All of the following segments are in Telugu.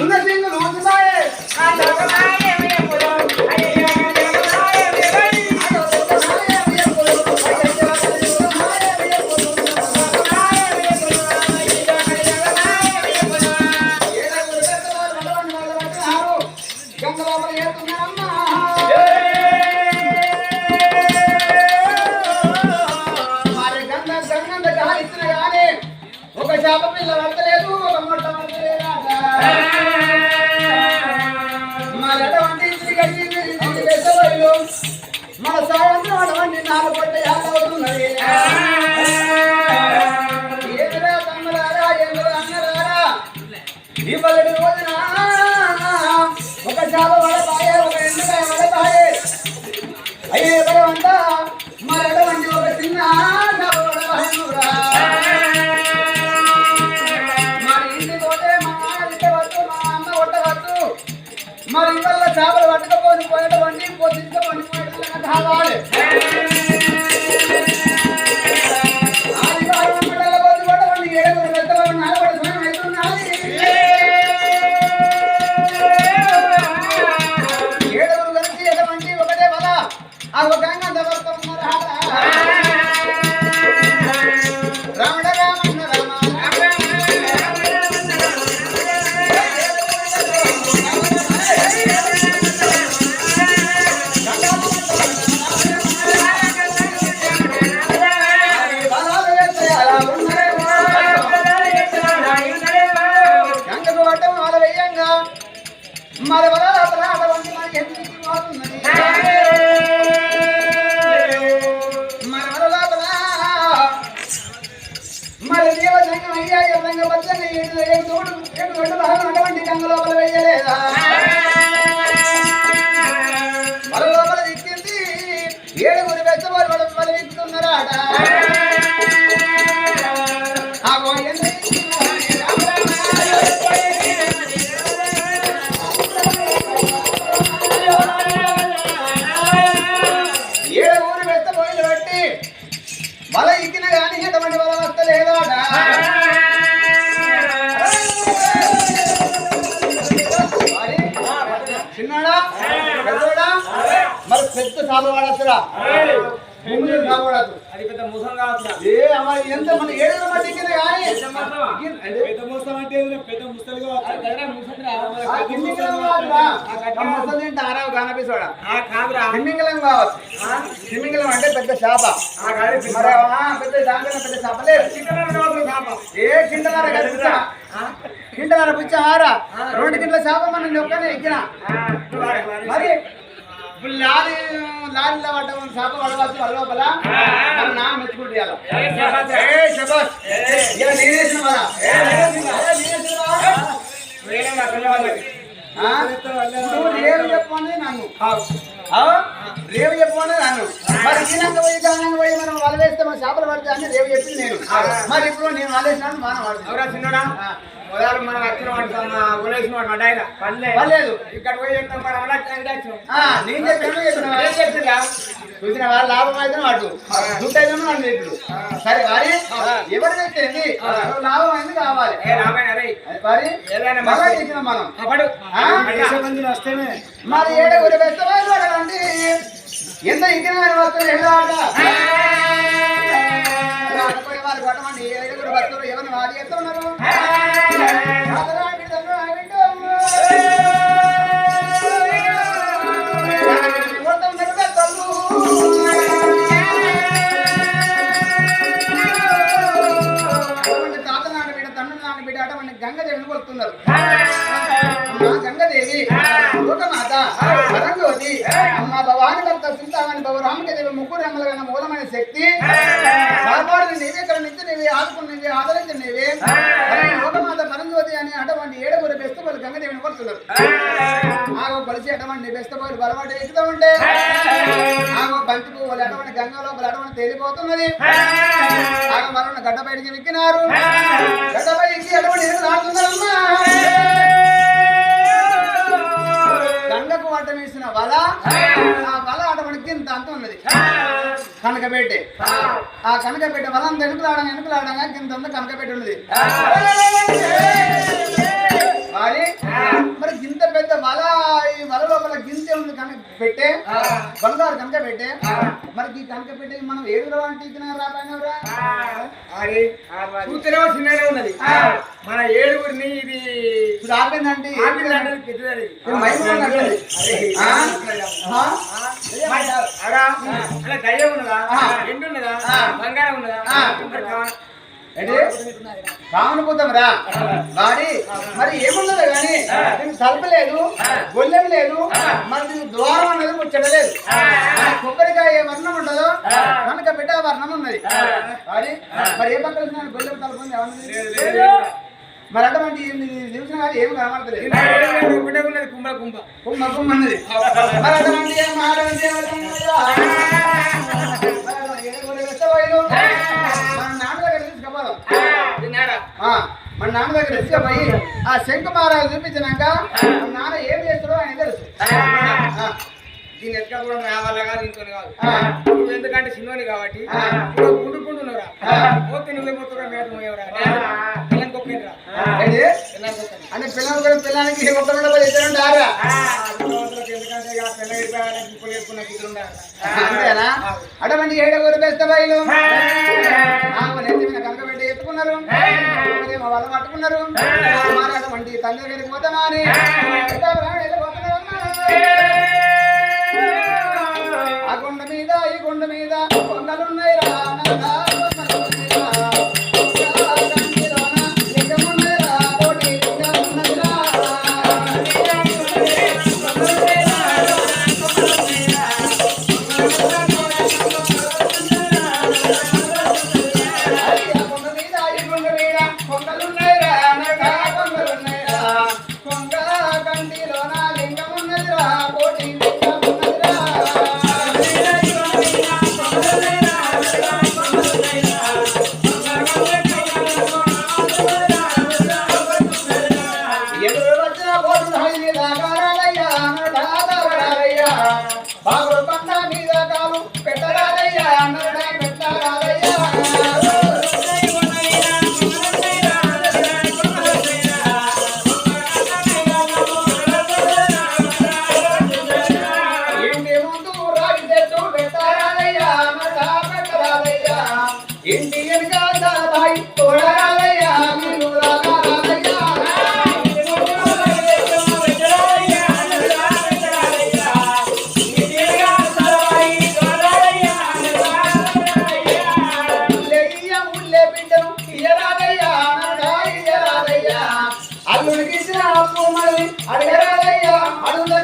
ఉన్న సింగులు మరి ఇవల్ల చేపలు పట్టుకపోని పోయేటువంటి వండి పోయేటట్టు కావాలి ఆదివారం మండల పోతు పోయిలు పెట్టి వల ఇక్కిన కానీ ఎటువంటి వల వస్తలేదాట చిన్నాడా పెద్దోడా? మరి పెద్ద సాగు వాడచ్చురా అది పెద్ద మోసం కావచ్చు ఎంత మన ఏడు మంది ఎక్కిన కానీ. పెద్ద మోసం. అంటే? పెద్ద కావచ్చు ముసలి ఆరావు కాదురా. కావచ్చు. తిమ్మింగలం అంటే పెద్ద గాడి పెద్ద ఆ పెద్ద లేదు. ఏ కింటలార కలుపుతా కింటలార పుచ్చావారా రెండు కింటల చేప మనం ఒక్కనే ఎక్కిన. మరి ఇప్పుడు లారీ లారీలో పడ్డ చేప పడవచ్చు మన నా మెచ్చుకుంటు రేవు చెప్పండి నన్ను? రేవు చెప్పండి నన్ను. మరి తినంగా పోయి దానంగా పోయి మనం వల వేస్తే మన చేపలు పడితే అని రేవు చెప్పింది నేను. మరి ఇప్పుడు నేను వలేసినాను మనం వాడుతున్నాను. ఎవరా చిన్నడా? ఉదాహరణ మనం వచ్చిన వాడు ఉలేసిన వాడు ఆయన పర్లేదు. ఇక్కడ పోయి చెప్తాం ఆ, నేను చెప్పాను చూసిన వాళ్ళ లాభం అయితే వాడు. దుడ్డు అయితే వాళ్ళు ఇప్పుడు సరే మరి ఎవరు చెప్తేంది లాభం అయింది కావాలి. మరి ఏదైనా మనం. మరి ఏడుగురు పెద్దవాళ్ళు అడగండి. ఎంత ఇచ్చిన వస్తువులు ఎలాట వాళ్ళు కొట్టమండి. ఏడుగురు వస్తువులు ఎవరిని వాడి ఎత్తున్నారు గంగదేవిని గంగదేవి లోకమాత పరంజ్యోతి అమ్మ భవాని భర్త సింతామణి భవ రామకదేవి ముగ్గురు అమ్మలగన్న మూలమైన శక్తి. కాపాడు నీవే కరుణించి నీవే ఆదుకుని నీవే నీవే లోకమాత పరంజ్యోతి అని అటువంటి ఏడుగురు ఫెస్టివల్ గంగదేవిని కొడుతున్నారు ఆ ఒక కలిసి అటువంటి బెస్ట్ పోయి బలవాటి ఎక్కుతూ ఉంటే ఆమె బంతి పువ్వులు అటువంటి గంగ లోపల అటువంటి తేలిపోతున్నది. ఆమె మరణ గడ్డ బయటికి ఎక్కినారు గడ్డపై ఎక్కి అటువంటి తాగుతున్నారమ్మా గంగకు వంట వేసిన వల ఆ వల అటువంటి ఇంత అంత ఉన్నది. కనకబెట్టే. ఆ కనకబెట్టే వల అంత ఎనుకలాడగా ఎనుకలాడగా కింద అంతా కనకబెట్టి ఉన్నది. మరి మరి గింత పెద్ద వల ఈ వల లోపల గింత ఉంది కనుక పెట్టే బంగారు కనుక పెట్టే మరి ఈ కనుక పెట్టి మనం ఏడుగురు అంటే రాబాయినవరా చూస్తేనే ఉన్నది. మన ఏడుగురిని ఇది ఇప్పుడు ఆపిందంటే ఆపిందంటే పెద్దది ఇది మైసూరు ఉన్నది. ఆ? ఆ? అలా దయ్యం ఉన్నదా. ఎండు ఉన్నదా. బంగారం ఉన్నదా? కామనుకుతాం రా వాడి మరి ఏమున్నదో కానీ దీనికి తలుపు లేదు గొల్లెం లేదు మరి దీనికి ద్వారం అనేది ముచ్చటలేదు మన కొబ్బరికాయ ఏ వర్ణం ఉంటుందో కనుక బిడ్డ వర్ణం ఉన్నది వాడి మరి ఏ పక్కన గొల్లెం తలుపు ఉంది? లేదు, లేదు. మరి అటువంటి చూసిన కానీ ఏమి కనబడతలేదు లేదు, కుంభ కుంభ కుమ్మ కుమ్మ అన్నది? మరి అటువంటి నాన్న దగ్గర తీసుకుపోయి ఆ శంకు మహారాజు చూపించినాక నాన్న ఏం చేస్తాడో ఆయన తెలుసు. దీని ఎక్కడ కూడా రావాలా కాదు ఇంకొని కాదు. నువ్వు ఎందుకంటే చిన్నోని కాబట్టి. నువ్వు గుండుకుంటున్నారా ఆ. పోతే నువ్వే ఏంటి? పిల్లని కొక్కండి అంటే పిల్లలు కూడా పిల్లలకి ఒక రెండు పోయి ఇద్దరు ఉంటారా? ఎందుకంటే ఇక పిల్ల తండ్రి పోతామా అని. ఆ కొండ మీద ఈ కొండ మీద కొండలున్నాయి రా నల్లా బాగుడు పంట మీద కాలు పెట్టరాలయ్యా, నరడా పెట్టరాలయ్యా. ఇంటి అల్లుడికి ఇచ్చిన అప్పు మళ్ళీ అడగరాదయ్యా, అడుగుల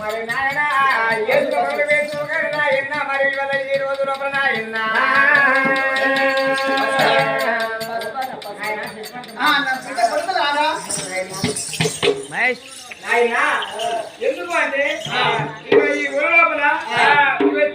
మరి నాయన. మరి ఇరవై ఈ రోజు లోపల నాయన. నా బిడ్డ కొడుకులారా? నాయన ఎందుకు అంటే ఇక ఈ ఊరు లోపల